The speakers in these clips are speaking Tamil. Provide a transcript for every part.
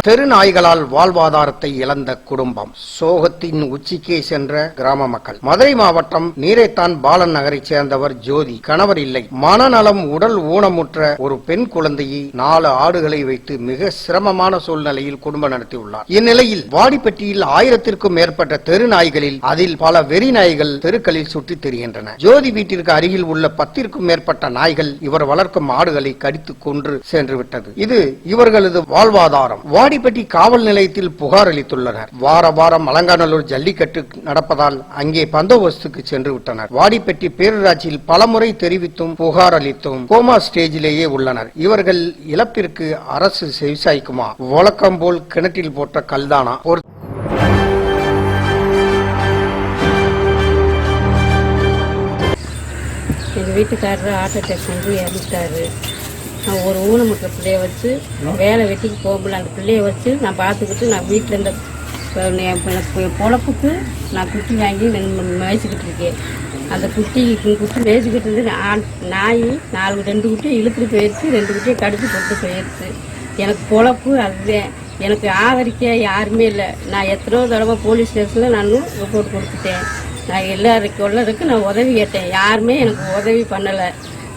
தெரு நாய்களால் வாழ்வாதாரத்தை இழந்த குடும்பம். சோகத்தின் உச்சிக்கே சென்ற கிராம மக்கள். மதுரை மாவட்டம் நீரைத்தான் பாலன் நகரைச் சேர்ந்தவர் ஜோதி. கணவர் இல்லை. மனநலம் உடல் ஊனமுற்ற ஒரு பெண் குழந்தையை நாலு ஆடுகளை வைத்து மிக சிரமமான சூழ்நிலையில் குடும்பம் நடத்தியுள்ளார். இந்நிலையில் வாடிப்பட்டியில் ஆயிரத்திற்கும் மேற்பட்ட தெரு நாய்களில் அதில் பல வெறி நாய்கள் தெருக்களில் சுற்றித் திரிகின்றன. ஜோதி வீட்டிற்கு அருகில் உள்ள பத்திற்கும் மேற்பட்ட நாய்கள் இவர் வளர்க்கும் ஆடுகளை கடித்து கொன்று சென்று விட்டது இது இவர்களது வாழ்வாதாரம். வாடிப்பட்டி காவல் நிலையத்தில் புகார் அளித்துள்ளனர். வார வாரம் அலங்காநல்லூர் ஜல்லிக்கட்டு நடப்பதால் அங்கே பந்தோபஸ்துக்கு சென்று விட்டனர். வாடிப்பட்டி பேரூராட்சியில் பலமுறை தெரிவித்தும் புகார் அளித்தும் கோமா ஸ்டேஜிலேயே உள்ளனர். இவர்கள் இழப்பிற்கு அரசு செவிசாய்க்குமா? வழக்கம் போல் கிணற்றில் போட்ட கல்தானா? ஒரு எங்கள் வீட்டுக்காரர் ஹார்ட் அட்டாக் வந்து இறந்துட்டாரு. நான் ஒரு ஊனமுற்ற பிள்ளைய வச்சு வேலை வெட்டிக்கு போக முடியல அந்த பிள்ளைய வச்சு நான் பார்த்துக்கிட்டு நான் வீட்டில் இருந்த என் பொழப்புக்கு நான் குட்டி வாங்கி மேய்ச்சிக்கிட்டு இருக்கேன். அந்த குட்டி குட்டி மேய்ச்சிக்கிட்டு இருந்து நான் நாய் நாலு ரெண்டு குட்டியை இழுத்துட்டு போயிடுச்சு ரெண்டு குட்டியை கடிச்சு போட்டு போயிடுச்சு எனக்கு பொழப்பு அதுதான் எனக்கு ஆதரிக்க யாருமே இல்லை. நான் எத்தனையோ தடவை போலீஸ் ஸ்டேஷனில் நான் ரிப்போர்ட் கொடுத்துட்டேன். நான் எல்லாருக்கும் உள்ளதுக்கு நான் உதவி கேட்டேன். யாருமே எனக்கு உதவி பண்ணலை.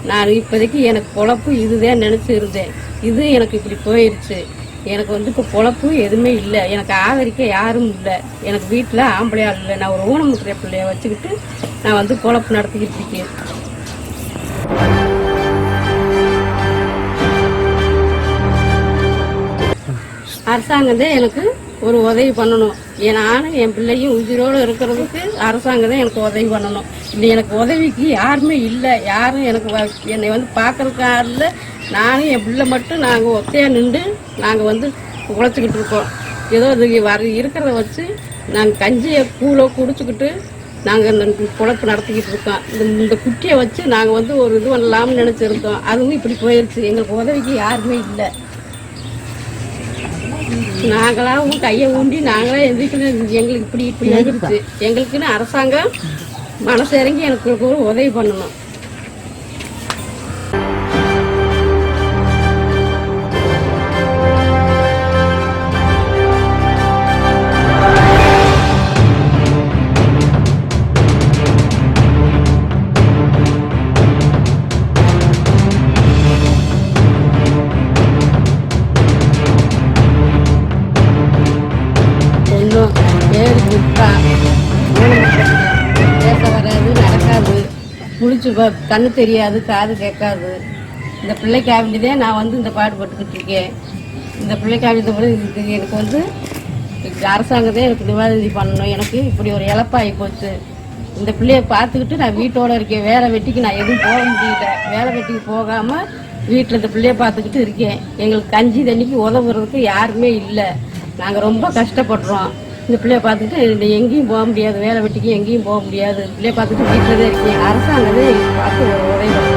நான் இப்போதைக்கு எனக்கு பொழப்பு இதுதான் நினச்சி இருந்தேன். இது எனக்கு இப்படி போயிடுச்சு எனக்கு வந்து இப்போ பொழப்பு எதுவுமே இல்லை. எனக்கு ஆதரிக்க யாரும் இல்லை. எனக்கு வீட்டில் ஆம்பளை இல்லை. நான் ஒரு ஊனமுற்ற பிள்ளைய வச்சுக்கிட்டு நான் வந்து பொழப்பு நடத்திக்கிட்டு இருக்கேன். அரசாங்கம் தான் எனக்கு ஒரு உதவி பண்ணணும். நானும் என் பிள்ளையும் உயிரோடு இருக்கிறதுக்கு அரசாங்கம் தான் எனக்கு உதவி பண்ணணும். இல்லை எனக்கு உதவிக்கு யாருமே இல்லை. யாரும் எனக்கு வ- என்னை வந்து பார்க்கறதுக்கு இல்லை நானும் என் பிள்ளை மட்டும் நாங்கள் ஒத்தையாக நின்று நாங்கள் வந்து உழைச்சிக்கிட்டு இருக்கோம். ஏதோ இது வர இருக்கிறத வச்சு நாங்கள் கஞ்சியை கூழோ குடிச்சுக்கிட்டு நாங்கள் இந்த பொழப்பு நடத்திக்கிட்டு இருக்கோம். இந்த இந்த குட்டியை வச்சு நாங்கள் வந்து ஒரு இது பண்ணலாம்னு நினச்சிருக்கோம் அதுவும் இப்படி போயிடுச்சு எங்களுக்கு உதவிக்கு யாருமே இல்லை. நாங்களாவும் கையை ஊண்டி நாங்களே எந்திரிக்கணும். எங்களுக்கு இப்படி இப்படி ஆகிடுச்சு எங்களுக்குன்னு அரசாங்கம் மனசு இறங்கி எனக்கு ஒரு உதவி பண்ணணும். குளிச்சு கண்ணு தெரியாது காது கேட்காது. இந்த பிள்ளைக்காக வேண்டியதே நான் வந்து இந்த பாடுபட்டுக்கிட்டு இருக்கேன். இந்த பிள்ளைக்காக வேண்டியது எனக்கு வந்து அரசாங்கத்தை எனக்கு நிவாரணி பண்ணணும். எனக்கு இப்படி ஒரு இழப்பாகி போச்சு. இந்த பிள்ளைய பார்த்துக்கிட்டு நான் வீட்டோட இருக்கேன். வேலை வெட்டிக்கு நான் எதுவும் போக முடியல. வேலை வெட்டிக்கு போகாமல் வீட்டில் இந்த பிள்ளைய பார்த்துக்கிட்டு இருக்கேன். எங்களுக்கு கஞ்சி தண்ணிக்கு உதவுறதுக்கு யாருமே இல்லை. நாங்கள் ரொம்ப கஷ்டப்படுறோம். இந்த பிள்ளைய பார்த்துட்டு இந்த எங்கேயும் போக முடியாது வேலை வெட்டிக்கு எங்கேயும் போக முடியாது. பிள்ளைய பார்த்துட்டு வீட்டில் தான் இருக்கேன் அரசாங்கமே பார்த்து ஒரு உதவி